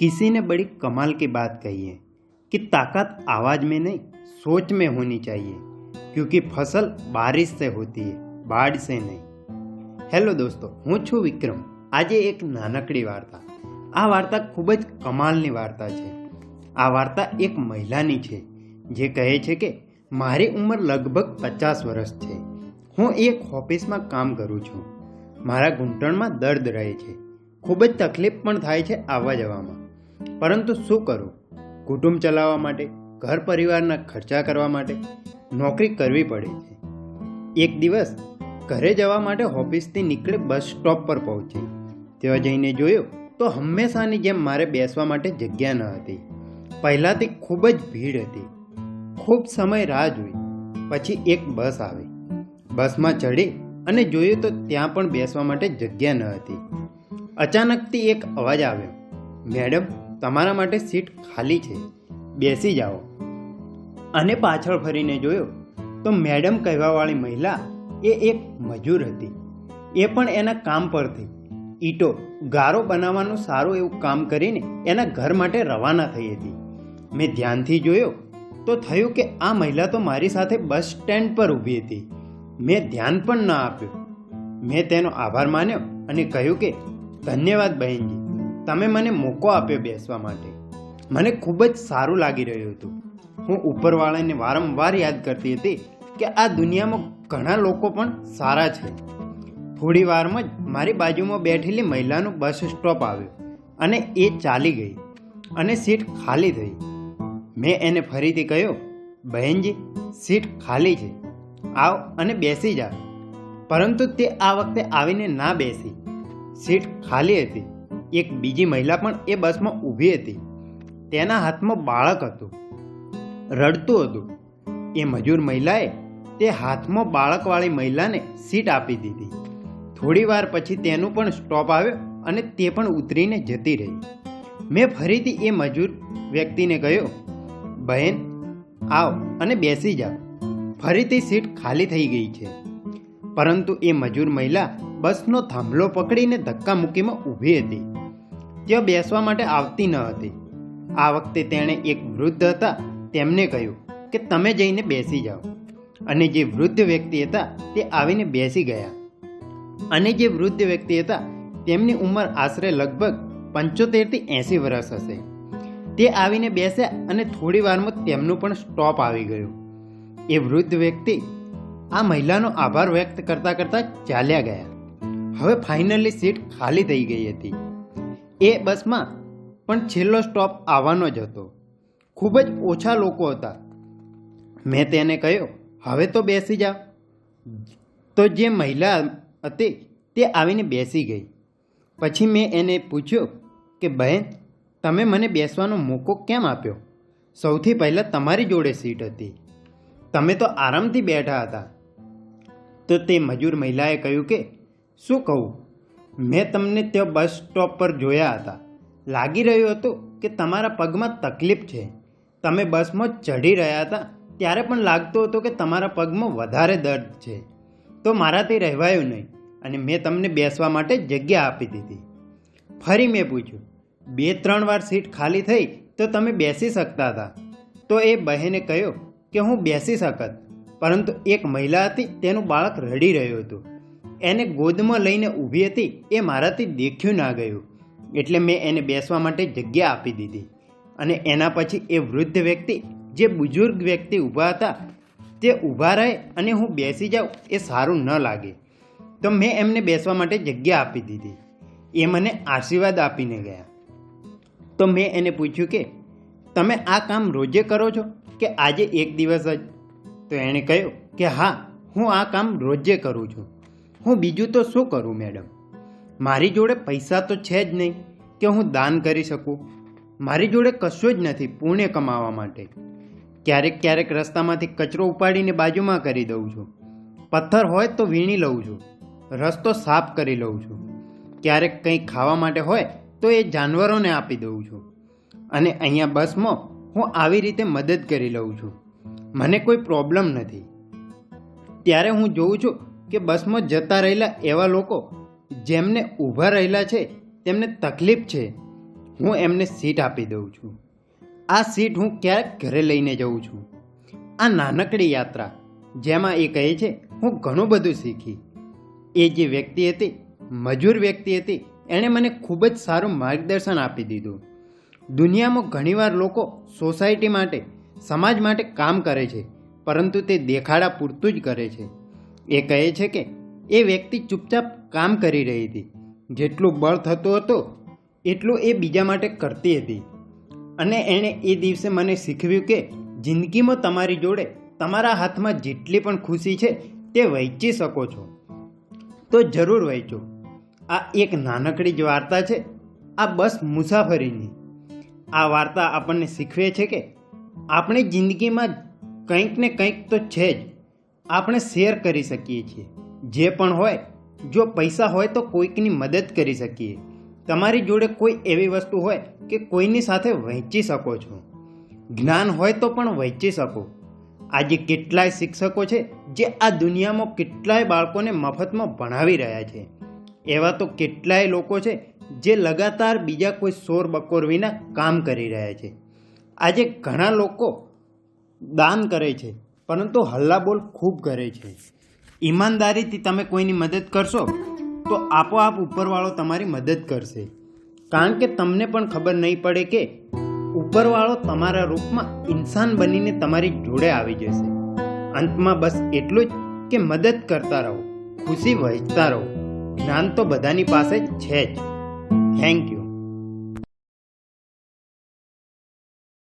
किसी ने बड़ी कमाल की बात कही है कि ताकत आवाज में नहीं सोच में होनी चाहिए क्योंकि फसल बारिश से होती है બાઢ से નહીં હેલો દોસ્તો હું છું વિક્રમ આજે એક નાનકડી વાર્તા આ વાર્તા ખૂબ જ કમાલની વાર્તા છે આ વાર્તા એક મહિલાની છે જે કહે છે કે મારી ઉંમર લગભગ પચાસ વર્ષ છે હું એક ઓફિસમાં કામ કરું છું મારા ઘૂંટણમાં દર્દ રહે છે ખૂબ જ તકલીફ પણ થાય છે આવવા જવામાં પરંતુ શું કરું? કુટુંબ ચલાવવા માટે, ઘર પરિવારના ખર્ચા કરવા માટે નોકરી કરવી પડે છે. એક દિવસ ઘરે જવા માટે ઓફિસથી નીકળે બસ સ્ટોપ પર પહોંચી. ત્યાં જઈને જોયું તો હંમેશાની જેમ મારે બેસવા માટે જગ્યા ન હતી. પહેલાંથી ખૂબ જ ભીડ હતી. ખૂબ સમય રાહ જોઈ. પછી એક બસ આવી. બસમાં ચડી અને જોયું તો ત્યાં પણ બેસવા માટે જગ્યા ન હતી. અચાનકથી એક અવાજ આવ્યો. મેડમ તમારા માટે સીટ ખાલી છે. બેસી જાઓ. અને પાછળ ફરીને જોયો, તો મેડમ કહેવાવાળી મહિલા એ એક મજૂર હતી. એ પણ એના કામ પરથી. ઈટો, ગારો બનાવવાનું સારું એવું કામ કરીને એના ઘર માટે રવાના થઈ હતી. મેં ધ્યાનથી જોયો, તો થયું કે આ મહિલા તો મારી સાથે બસ સ્ટેન્ડ પર ઊભી હતી. મેં ધ્યાન પણ ન આપ્યું. મેં તેનો આભાર માન્યો અને કહ્યું કે, ધન્યવાદ બહેનજી. તમે મને મોકો આપ્યો બેસવા માટે. મને ખૂબ જ સારું લાગી રહ્યું હતું. હું ઉપરવાળાને વારંવાર યાદ કરતી હતી કે આ દુનિયામાં ઘણા લોકો પણ સારા છે. થોડી વારમાં જ મારી બાજુમાં બેઠેલી મહિલાનું બસ સ્ટોપ આવ્યું અને એ ચાલી ગઈ અને સીટ ખાલી થઈ. મેં એને ફરીથી કહ્યું, બહેનજી, સીટ ખાલી છે. આવ અને બેસી જા. પરંતુ તે આ વખતે આવીને ના બેસી. સીટ ખાલી હતી. એક બીજી મહિલા પણ એ બસમાં ઊભી હતી. તેના હાથમાં બાળક હતું. રડતું હતું. એ મજૂર મહિલાએ તે હાથમાં બાળકવાળી મહિલાને સીટ આપી દીધી. થોડી વાર પછી તેનું પણ સ્ટોપ આવ્યો અને તે પણ ઉતરીને જતી રહી. મેં ફરીથી એ મજૂર વ્યક્તિને કહ્યું, બહેન, આવ અને બેસી જાઓ ફરીથી સીટ ખાલી થઈ ગઈ છે. પરંતુ એ મજૂર મહિલા બસનો થાંભલો પકડીને ધક્કા મૂકીમાં ઊભી હતી. ત્યાં બેસવા માટે આવતી ન હતી. આ વખતે તેણે એક વૃદ્ધ હતા, તેમને કહ્યું કે તમે જઈને બેસી જાઓ. અને જે વૃદ્ધ વ્યક્તિ હતા, તે આવીને બેસી ગયા. અને જે વૃદ્ધ વ્યક્તિ હતા, તેમની ઉંમર આશરે લગભગ પંચોતેરથી એંસી વર્ષ હશે. તે આવીને બેસ્યા અને થોડી વારમાં તેમનું પણ સ્ટોપ આવી ગયું. એ વૃદ્ધ વ્યક્તિ આ મહિલાનો આભાર વ્યક્ત કરતાં કરતાં ચાલ્યા ગયા. હવે ફાઇનલી સીટ ખાલી થઈ ગઈ હતી. એ બસમાં પણ છેલ્લો સ્ટોપ આવવાનો જ હતો. ખૂબ જ ઓછા લોકો હતા. મેં તેને કહ્યું, હવે તો બેસી જાઓ. તો જે મહિલા હતી તે આવીને બેસી ગઈ. પછી મેં એને પૂછ્યું કે, બહેન, તમે મને બેસવાનો મોકો કેમ આપ્યો? સૌથી પહેલાં તમારી જોડે સીટ હતી. તમે તો આરામથી બેઠા હતા. તો તે મજૂર મહિલાએ કહ્યું કે, શું કહું? મેં તમને ત્યાં બસ સ્ટોપ પર જોયા હતા. લાગી રહ્યું હતું કે તમારા પગમાં તકલીફ છે. તમે બસમાં ચઢી રહ્યા હતા, ત્યારે પણ લાગતું હતું કે તમારા પગમાં વધારે દર્દ છે. તો મારાથી રહેવાયું નહીં અને મેં તમને બેસવા માટે જગ્યા આપી દીધી. ફરી મેં પૂછ્યું, બે ત્રણ વાર સીટ ખાલી થઈ તો તમે બેસી શકતા હતા? તો એ બહેને કહ્યું કે, હું બેસી શકત. પરંતુ એક મહિલા હતી, તેનું બાળક રડી રહ્યું હતું. એને ગોદમાં લઈને ઊભી હતી, એ મારાથી દેખ્યું ના ગયું. એટલે મેં એને બેસવા માટે જગ્યા આપી દીધી. અને એના પછી એ વૃદ્ધ વ્યક્તિ, જે બુઝુર્ગ વ્યક્તિ ઊભા હતા, તે ઊભા રહે અને હું બેસી જાઉં, એ સારું ન લાગે. તો મેં એમને બેસવા માટે જગ્યા આપી દીધી. એ મને આશીર્વાદ આપીને ગયા. તો મેં એને પૂછ્યું કે, તમે આ કામ રોજે કરો છો? કે આજે એક દિવસ જ? તો એણે કહ્યું કે, હા, હું આ કામ રોજે કરું છું. હું બીજું તો શું કરું, મેડમ? મારી જોડે પૈસા તો છે જ નહીં કે હું દાન કરી શકું. મારી જોડે કશું જ નથી પુણ્ય કમાવા માટે. ક્યારેક ક્યારેક રસ્તામાંથી કચરો ઉપાડીને બાજુમાં કરી દઉં છું. પથ્થર હોય તો વીણી લઉં છું. રસ્તો સાફ કરી લઉં છું. ક્યારેક કંઈ ખાવા માટે હોય તો એ જાનવરોને આપી દઉં છું. અને અહીંયા બસમાં હું આવી રીતે મદદ કરી લઉં છું. મને કોઈ પ્રોબ્લેમ નથી. ત્યારે હું જોઉં છું કે બસમાં જતા રહેલા એવા લોકો જેમને ઊભા રહેલા છે, તેમને તકલીફ છે, હું એમને સીટ આપી દઉં છું. આ સીટ હું ક્યારેક ઘરે લઈને જઉં છું. આ નાનકડી યાત્રા, જેમાં એ કહે છે, હું ઘણું બધું શીખી. એ જે વ્યક્તિ હતી, મજૂર વ્યક્તિ હતી, એણે મને ખૂબ જ સારું માર્ગદર્શન આપી દીધું. દુનિયામાં ઘણીવાર લોકો સોસાયટી માટે, સમાજ માટે કામ કરે છે, પરંતુ તે દેખાડા પૂરતું જ કરે છે. એ કહે છે કે એ વ્યક્તિ ચૂપચાપ કામ કરી રહી હતી. જેટલું બળ થતું હતું, એટલું એ બીજા માટે કરતી હતી. અને એણે એ દિવસે મને શીખવ્યું કે જિંદગીમાં તમારી જોડે તમારા હાથમાં જેટલી પણ ખુશી છે, તે વહેંચી શકો છો. તો જરૂર વહેંચો. આ એક નાનકડી જ વાર્તા છે. આ બસ મુસાફરીની. આ વાર્તા આપણને શીખવે છે કે આપણી જિંદગીમાં કંઈક ને કંઈક તો છે જ. આપણે શેર કરી શકીએ છીએ. જે પણ હોય, જો પૈસા હોય તો કોઈકની મદદ કરી શકીએ. તમારી જોડે કોઈ એવી વસ્તુ હોય કે કોઈની સાથે વહેંચી શકો છો. જ્ઞાન હોય તો પણ વહેંચી શકો. આજે કેટલાય શિક્ષકો છે જે આ દુનિયામાં કેટલાય બાળકોને મફતમાં ભણાવી રહ્યા છે. એવા તો કેટલાય લોકો છે જે લગાતાર બીજા કોઈ શોર બકોર વિના કામ કરી રહ્યા છે. આજે ઘણા લોકો દાન કરે છે. પરંતુ હલ્લાબોલ ખૂબ કરે છે. ઈમાનદારીથી તમે કોઈની મદદ કરશો, તો આપોઆપ ઉપરવાળો તમારી મદદ કરશે. કારણ કે તમને પણ ખબર નહીં પડે કે ઉપરવાળો તમારા રૂપમાં ઇન્સાન બનીને તમારી જોડે આવી જશે. અંતમાં બસ એટલું જ કે મદદ કરતા રહો, ખુશી વહેંચતા રહો. જ્ઞાન તો બધાની પાસે જ છે જ. Thank you